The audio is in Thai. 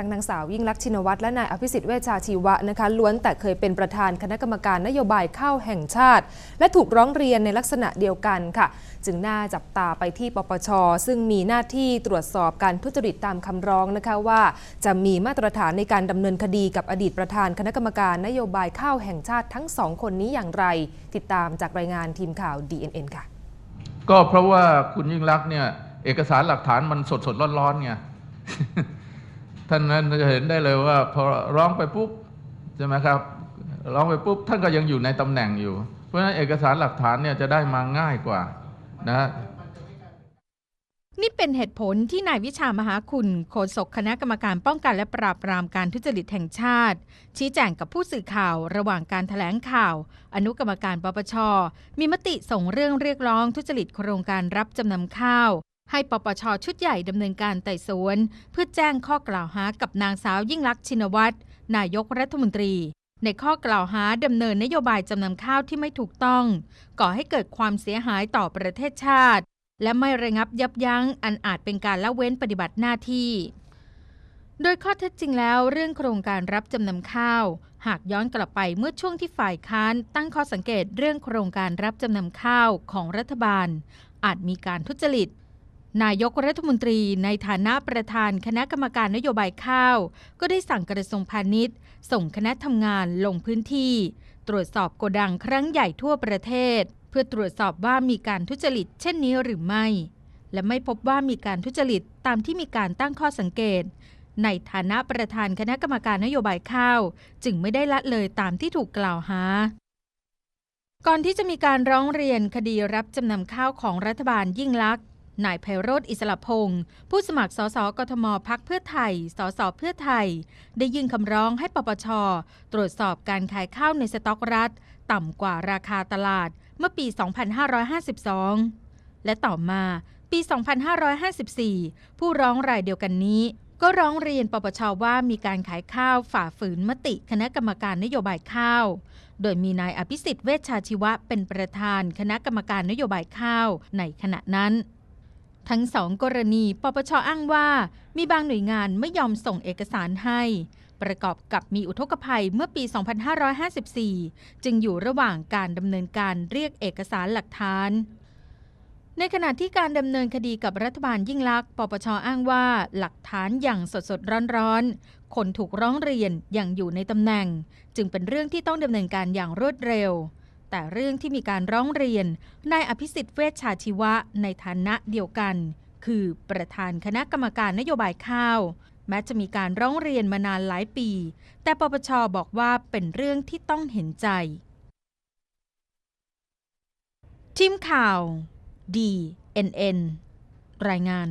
ทางนางสาวยิ่งลักษณ์ชินวัตรและนายอภิสิทธิ์เวชชาชีวะนะคะล้วนแต่เคยเป็นประธานคณะกรรมการนโยบายข้าวแห่งชาติ และถูกร้องเรียนในลักษณะเดียวกันค่ะ จึงน่าจับตาไปที่ปปช ซึ่งมีหน้าที่ตรวจสอบการทุจริตตามคำร้องนะคะว่า จะมีมาตรฐานในการดำเนินคดีกับอดีตประธานคณะกรรมการนโยบายข้าวแห่งชาติทั้งสองคนนี้อย่างไร ติดตามจากรายงานทีมข่าว DNN ค่ะ ก็เพราะว่าคุณยิ่งรักษณ์เนี่ยเอกสารหลักฐานมันสดสดร้อนๆไง ท่านนั้นจะเห็นได้เลยว่าพอร้องไปปุ๊บใช่ไหมครับร้องไปปุ๊บท่านก็ยังอยู่ในตำแหน่งอยู่ เพราะฉะนั้นเอกสารหลักฐานเนี่ยจะได้มาง่ายกว่านะนี่เป็นเหตุผลที่นายวิชามหาคุณโฆษกคณะกรรมการป้องกันและปราบปรามการทุจริตแห่งชาติ ชี้แจงกับผู้สื่อข่าวระหว่างการถแถลงข่าว อนุกรรมการปปช มีมติส่งเรื่องเรียกร้องทุจริตโครงการรับจำนำข้าว ให้ปปชชุดใหญ่ดำเนินการไต่สวนเพื่อแจ้งข้อกล่าวหากับนางสาวยิ่งลักษณ์ชินวัตรนายกรัฐมนตรี ในข้อกล่าวหาดำเนินนโยบายจำนำข้าวที่ไม่ถูกต้อง ก่อให้เกิดความเสียหายต่อประเทศชาติ และไม่ระงับยับยั้งอันอาจเป็นการละเว้นปฏิบัติหน้าที่ โดยข้อเท็จจริงแล้วเรื่องโครงการรับจำนำข้าว หากย้อนกลับไปเมื่อช่วงที่ฝ่ายค้านตั้งข้อสังเกตเรื่องโครงการรับจำนำข้าวของรัฐบาล อาจมีการทุจริต นายกรัฐมนตรีในฐานะประธานคณะกรรมการนโยบายข้าว ก็ได้สั่งกระทรวงพาณิชย์ ส่งคณะทำงานลงพื้นที่ ตรวจสอบโกดังครั้งใหญ่ทั่วประเทศ เพื่อตรวจสอบว่ามีการทุจริตเช่นนี้หรือไม่ และไม่พบว่ามีการทุจริตตามที่มีการตั้งข้อสังเกต ในฐานะประธานคณะกรรมการนโยบายข้าว จึงไม่ได้ละเลยตามที่ถูกกล่าวหาก่อนที่จะมีการร้องเรียนคดีรับจำนำข้าวของรัฐบาลยิ่งลักษณ์ นายไพโรธอิสระพงศ์ผู้สมัครสสกทมพักเพื่อไทย สสเพื่อไทย ได้ยื่นคำร้องให้ปปช ตรวจสอบการขายข้าวในสต็อกรัฐ ต่ำกว่าราคาตลาดเมื่อปี 2552 และต่อมาปี 2554 ผู้ร้องรายเดียวกันนี้ ก็ร้องเรียนปปชว่ามีการขายข้าวฝ่าฝืนมติคณะกรรมการนโยบายข้าว โดยมีนายอภิสิทธิ์เวชชาชีวะเป็นประธานคณะกรรมการนโยบายข้าวในขณะนั้น ทั้งสองกรณีปปชอ้างว่ามีบางหน่วยงานไม่ยอมส่งเอกสารให้ ประกอบกับมีอุทกภัยเมื่อปี 2554 จึงอยู่ระหว่างการดำเนินการเรียกเอกสารหลักฐาน ในขณะที่การดำเนินคดีกับรัฐบาลยิ่งลักษณ์ปปชอ้างว่าหลักฐานอย่างสดสดร้อนร้อนๆคนถูกร้องเรียนยังอยู่ในตำแหน่ง จึงเป็นเรื่องที่ต้องดำเนินการอย่างรวดเร็ว แต่เรื่องที่มีการร้องเรียนนายอภิสิทธิ์เวชชาชีวะในฐานะเดียวกัน คือประธานคณะกรรมการนโยบายข้าว แม้จะมีการร้องเรียนมานานหลายปี แต่ปปชบอกว่าเป็นเรื่องที่ต้องเห็นใจ ทีมข่าว DNN รายงาน